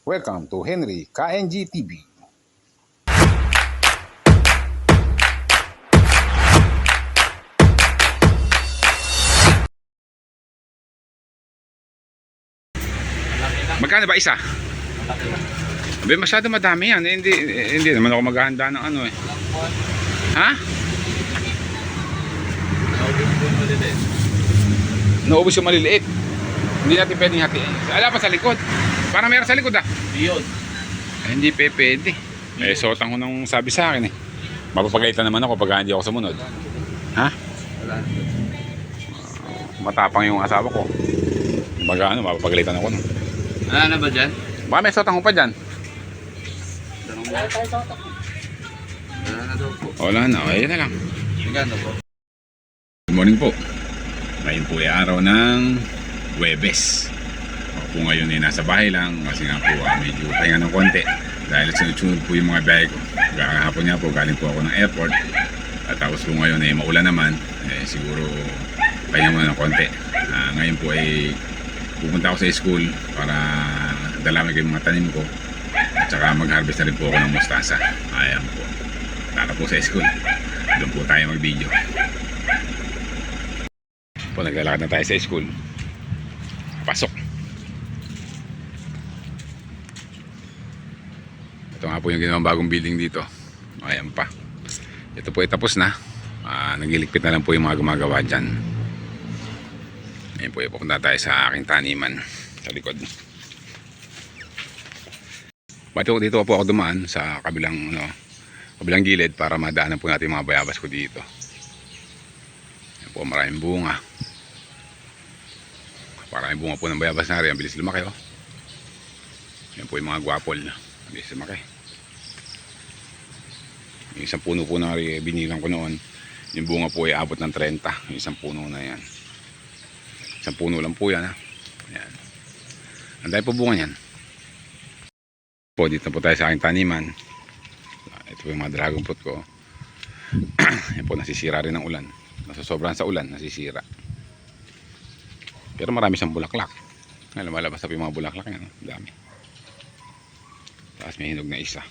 Welcome to Henry KNG TV. Magkano ba isa? Abi, masyado madami yan. Eh, hindi, eh, hindi naman ako maghahanda ng ano eh. Ha? Naubos yung maliliit. Hindi natin pwedeng hatiin. Ala pa sa likod. Parang meron sa likod ah. Yun. Eh, hindi pe pwede. Eh, sotang ko nung sabi sa akin eh. Mapapagalitan naman ako pag hindi ako sumunod. Ha? Wala. Matapang yung asawa ko. Baga ano, mapapagalitan ako. Ano na ba dyan? Baka may sotang ko pa dyan. Tanong mo. Wala na daw po. Wala na, ayun na lang. Po? Good morning po. Ngayon po ay araw ng Webes. Po ngayon ay nasa bahay lang kasi nga po ah, medyo pahinga ng konti. Dahil sunod-sunod po yung mga biyahe ko. Kakahapon nga po, galing po ako ng airport. At tapos po ngayon ay maulan naman. Eh, siguro pahinga muna ng konti. Ah, ngayon po ay pupunta ako sa school para dalawin ko yung mga tanim ko. At saka mag-harvest na rin po ako ng mustasa. Ayan po. Tara po sa school. Doon po tayo mag-video po naglalakad na tayo sa school pasok ito nga po yung ginawang bagong building dito ayan pa ito po ay tapos na Ah, nagiligpit na lang po yung mga gumagawa dyan ayan po yung pupunta tayo sa aking taniman sa likod Bato dito po ako dumaan sa kabilang ano, kabilang gilid para madaanan po natin mga bayabas ko dito. Ayan po, maraming bunga. Maraming bunga po ng bayabas na rin. Ang bilis lumaki oh. Yan po yung mga gwapol. Ang bilis lumaki. Yung isang puno po na binilang ko noon. Yung bunga po ay abot ng 30. Yung isang puno na yan. Isang puno lang po yan ha. Yan. Ang dahil po bunga yan. Po, dito po tayo sa aking taniman. Ito po yung mga dragon fruit ko. Yan po, nasisira rin ng ulan. Nasosobrahan sa ulan, nasisira. Pero marami siyang bulaklak. Ngayon, lumalabas na po yung mga bulaklak yan. Dami. Tapos may hinog na isa.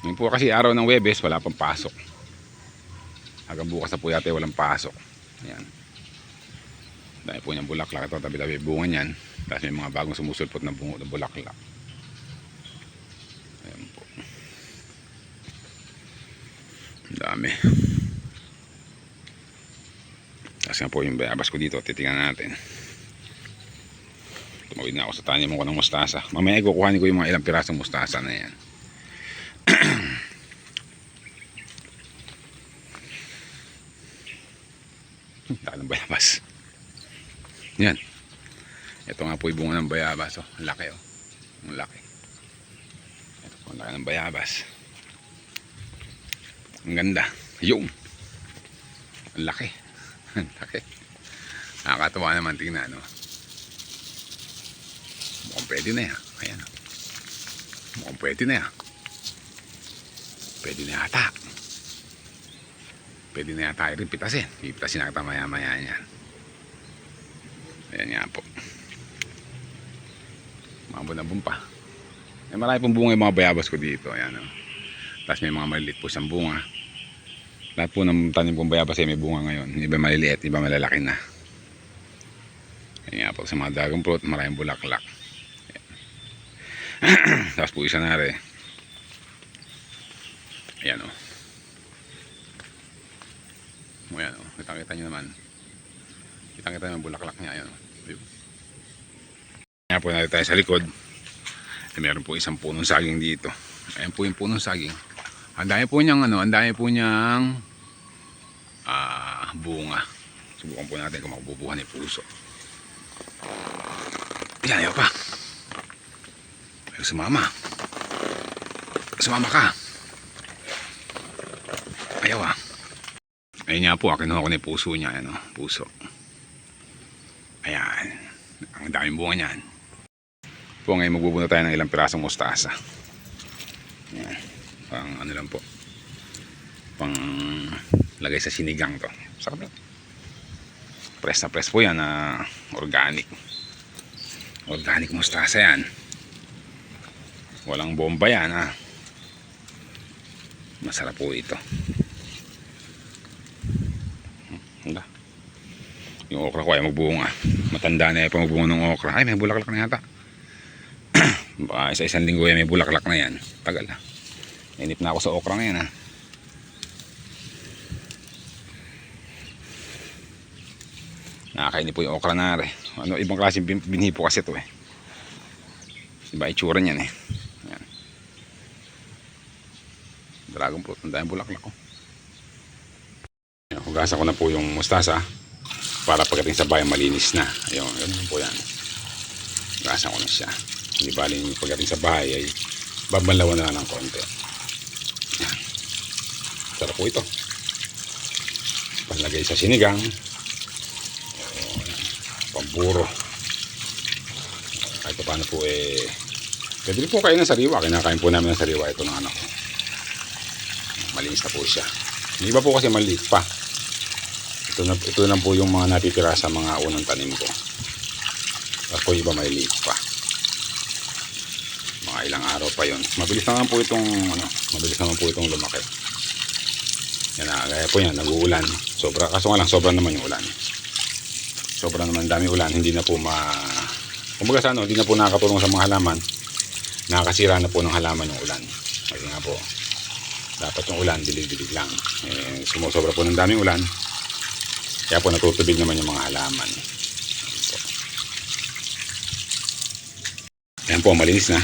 Ngayon po kasi araw ng Webes, wala pang pasok. Hanggang bukas na po yata walang pasok. Ayan. Dahil po niyang bulaklak. Ito tabi-tabi bunga niyan. Tapos may mga bagong sumusulpot na bunga ng bulaklak. Ayan po. Ang dami. Tapos nga po yung bayabas ko dito, titingnan natin. Tumawid na ako sa tanim ko ng mustasa. Mamaya kukuhanin ko yung mga ilang pirasong mustasa na yan. Dami ng bayabas. Yan. Ito nga po yung bunga ng bayabas. Oh. Ang laki oh. Ang laki. Ito po, ang laki ng bayabas. Ang ganda. Yung. Ang laki. Ang laki. Nakakatawa naman tingnan, no? Mukhang pwede na yan. Ayan. oh. Mukhang pwede na yan. Pwede na yata. Pwede na yata rin pitasin. Pipitasin nakita maya-maya yan. Ayan nga po. Mga bunabun pa. May marami pong bunga yung mga bayabas ko dito. Ayan, oh. Tapos may mga maliliit po siyang bunga. Lahat po ng tanim kong bayabas ay may bunga ngayon. Iba maliliit, iba malalaki na. Kaya nga po sa mga dragon fruit, maraming bulaklak. Ayan. Tapos po isa na rin. Ayan o. O ayan o. Kitang-kita nyo naman. Kitang-kita nyo yung bulaklak niya. Ayan po natin tayo sa likod. Eh, meron po isang punong saging dito. Ayan po yung punong saging. Ang dami po niyang ano, ang dami po niyang ah, bunga. Subukan po natin kung makububuhan ni puso. Yan, ayaw pa. Ayaw sumama. Sumama ka. Ayaw ah. Ayun nga po, kinuha ko ni puso niya. Ano, puso. Ayan. Daming bunga niyan. Po ngayon magbubuno tayo ng ilang pirasong mustasa. Ayan. Pang ano lang po. Pang lagay sa sinigang to. Sarap. Press na press po yan na organic. Organic mustasa yan. Walang bomba yan ha. Masarap po ito. Yung okra ko ay magbunga. Matanda na yan pa magbunga ng okra. Ay, may bulaklak na yata. Baka isa-isang linggo yan, may bulaklak na yan. Tagal ha. Inip na ako sa okra na yan ha. Nakakainip po yung okra na rin. Ano, ibang klaseng bin- binhi po kasi ito eh. Iba itsura niyan eh. Ayan. Dragon fruit. Ang daming bulaklak ko. Ayan, Hugasan ko na po yung mustasa para pagdating sa bayan malinis na. Ayun, ganun po yan. Hugasan ko na siya. Hindi baling pagdating sa bahay ay babalawan na lang ng konti. Ayan. Sarap po ito. Panlagay sa sinigang. Ayan. Pamburo. Kahit pa paano po eh Pwede po kayo ng sariwa. Kinakain po namin ng sariwa ito ng anak ko. Malinis na po siya. Yung iba po kasi maliit pa. Ito, na, ito lang po yung mga natitira sa mga unang tanim ko. Yung iba maliit pa. Mga ilang araw pa yon. Mabilis naman po itong ano, mabilis naman po itong lumaki. Yan na, gaya po yan, nag-uulan. Sobra, kaso nga lang, sobra naman yung ulan. Sobra naman dami ulan, hindi na po ma... Kumbaga sa ano, hindi na po nakakatulong sa mga halaman nakakasira na po ng halaman yung ulan. Kasi nga po, dapat yung ulan, dilig-dilig lang. Eh, sumusobra po ng daming ulan. Kaya po natutubig naman yung mga halaman. Ayan po. Ayan malinis na.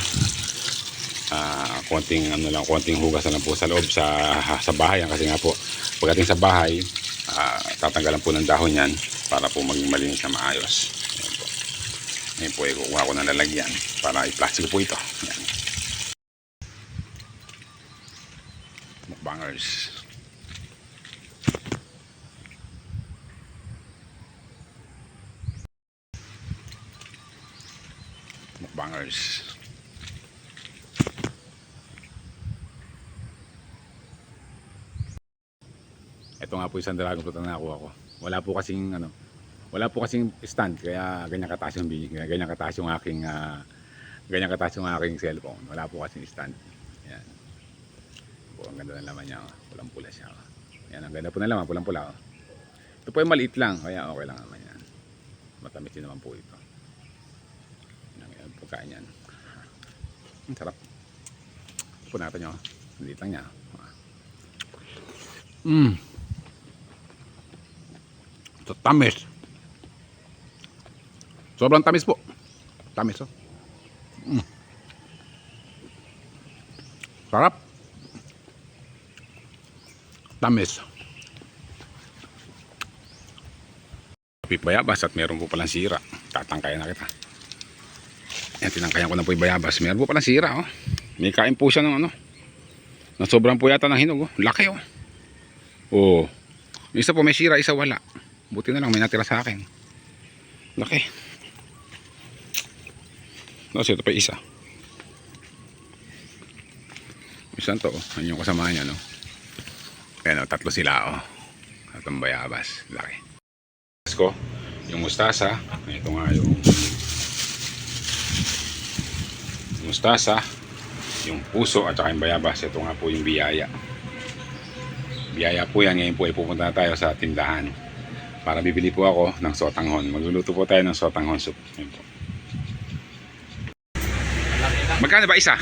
Ah, konting ano lang, konting hugas na lang po sa loob sa sa bahay yan kasi nga po pagdating sa bahay, ah, tatanggalan po ng dahon yan para po maging malinis na maayos. Ayan po. Ngayon po, eh, kukuha ko ng lalagyan para i-plastic po ito. Yan. Mukbangers. Mukbangers. Ito nga po isang dragon fruit na nakuha ko. Wala po kasing ano, wala po kasing stand kaya ganyan kataas yung big, ganyan kataas yung aking ah, ganyan kataas yung aking cellphone. Wala po kasing stand. Yan. Po, ang ganda ng laman niya. oh. Pulang pula siya. oh. Yan, ang ganda po ng laman, pulang pula. Oh. Ito po ay maliit lang, kaya okay lang naman yan. Matamis din naman po ito. Pagkain yan. Ang sarap. Po natin yun. Maliit lang niya. Mmm. Ito tamis. Sobrang tamis po. Tamis oh. Mm. Sarap. Tamis. Kapit bayabas at meron po palang sira. Tatangkayan na kita. Yan, tinangkayan ko na po yung bayabas. Meron po palang sira oh. May kain po siya ng ano. Na sobrang po yata ng hinog oh. Laki oh. Oh. Isa po may sira, isa wala. Buti na lang may natira sa akin. Laki. Tapos ito pa isa. Isa to, oh. Yan yung kasama niya, no? Ayan, oh, tatlo sila, oh. At bayabas. Laki. ko, yung mustasa. Ito nga yung mustasa, yung puso at saka yung bayabas. Ito nga po yung biyaya. Biyaya po yan. Ngayon po ay pupunta na tayo sa tindahan para bibili po ako ng sotanghon. Magluluto po tayo ng sotanghon soup. Yun po. Magkano ba isa?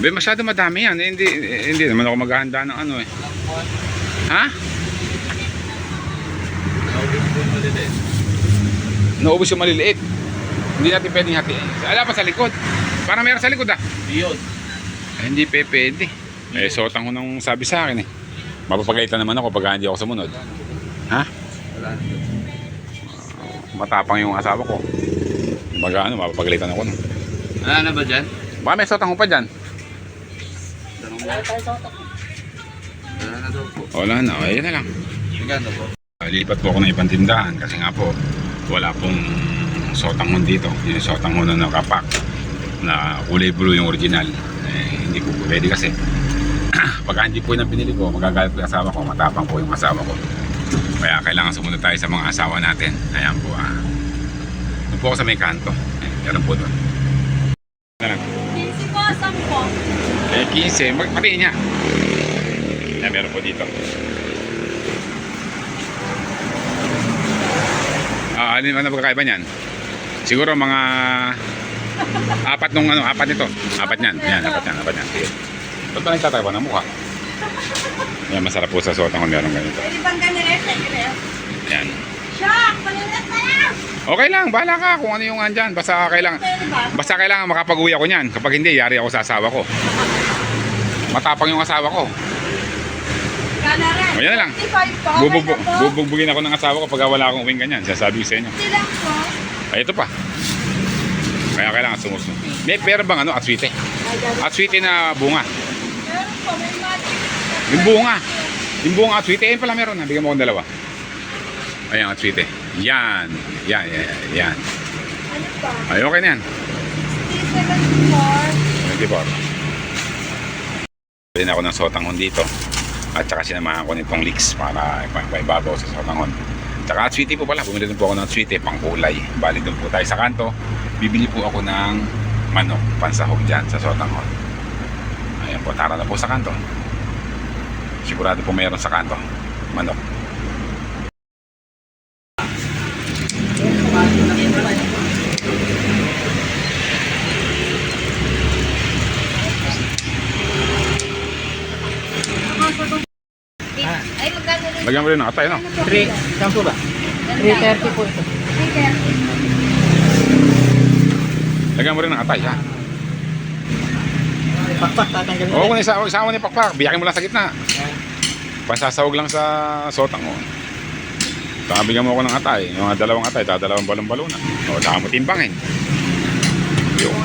Abi, masyado madami yan. Eh, Hindi, eh, hindi naman ako maghahanda ng ano eh. Ha? Naubos yung maliliit. Hindi natin pwedeng hatiin. Ala pa sa likod. Parang meron sa likod ah. Yun. Eh, hindi pe pwede. Eh, sotanghon ang sabi sa akin eh. Mapapagalitan naman ako pag hindi ako sumunod. Ha? Wala. Matapang yung asawa ko. Baga ano, mapapagalitan ako. No? Ano na ba dyan? Baka may sotanghon pa dyan. Wala na daw po. Wala na, ayun na lang. Magkano po? Lipat po ako ng ibang tindahan kasi nga po wala pong sotanghon dito. Yung sotanghon na nakapak na kulay blue yung original. Eh, hindi ko po pwede kasi. Pagka hindi po yun ang pinili ko, magagalit po yung asawa ko, matapang po yung asawa ko. Kaya kailangan sumunod tayo sa mga asawa natin. Ayan po ah. Doon po ako sa may kanto. Ayan, meron po doon. Na lang. 15. Mag patiin niya. Yan, meron po dito. Ah, ano ano pagkakaiba niyan? Siguro mga apat nung ano, apat nito. Apat niyan. Yan, apat yan, apat yan. Ba't ba nagtatawa ng mukha? Yan, masarap po sa sotang kung meron ganito. Pwede bang? Ganyan. Yan. Shock! Na lang! Okay lang, bahala ka kung ano yung andyan. Basta kailangan, basta kailangan makapag-uwi ako niyan. Kapag hindi, yari ako sa asawa ko. Matapang yung asawa ko. Gana rin. O, yan na lang. 55 po. Bubug, Okay na po. bubugbugin ako ng asawa ko pag wala akong uwing ganyan. Sasabi ko sa inyo. Hindi lang po. Ay, ito pa. Kaya kailangan sumusunod. May pero bang ano, atswite? Atswite na bunga. Meron po. May magic. Yung bunga. Yung bunga atswite. Ayun pala meron. Nabigyan mo akong dalawa. Ayan, atswite. Yan. Yan, yan, yan. Ano pa? Ay, okay na yan. 374. Thank you, Bob. Pwede na ako ng sotanghon dito. At saka sinamahan ko nitong leeks para ipaibabaw sa sotanghon. Tsaka at sweetie po pala. Bumili din po ako ng sweetie pang kulay. Bali doon po tayo sa kanto. Bibili po ako ng manok pansahog dyan sa sotanghon. Ayan po, tara na po sa kanto. Sigurado po mayroon sa kanto. Manok. Ay, magkano rin? Lagyan mo rin ng atay, no? 3, saan po ba? 330 po ito. 330. Lagyan mo rin ng atay, ha? Pakpak, tatanggalin Oo, kung rin. isa, isama ni Pakpak, biyakin mo lang sa gitna. Pansasawag lang sa sotang mo. Saka bigyan mo ako ng atay. Yung mga dalawang atay, dadalawang balon-balon na. O, saka mo timbangin. Yun. O,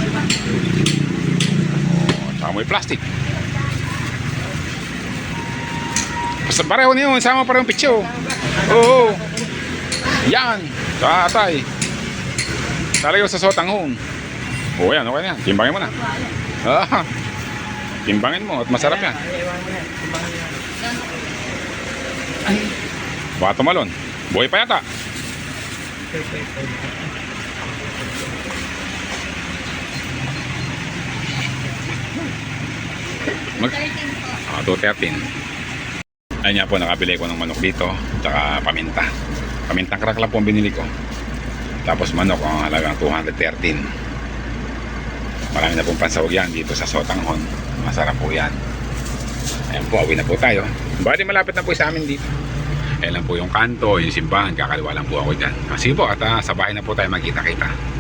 saka mo yung plastic. Basta pareho na yun, sama pareho pitso. Oo. Yan. Sa atay. Talaga sa sotang hon. O, yan, okay na yan. Timbangin mo na. Ah, timbangin mo at masarap yan. Baka tumalon. Buhay pa yata. Mag ah, 213. Ayun nga po, nakabili ko ng manok dito. Tsaka paminta. Pamintang crack po ang binili ko. Tapos manok, ang halagang 213. Marami na pong pansawag yan dito sa Sotanghon. Masarap po yan. Ayan po, awi na po tayo. Bali malapit na po sa amin dito. Ayan lang po yung kanto, yung simbahan, kakaliwa lang po ako dyan. Ah, Sige po, at ah, sa bahay na po tayo magkita-kita.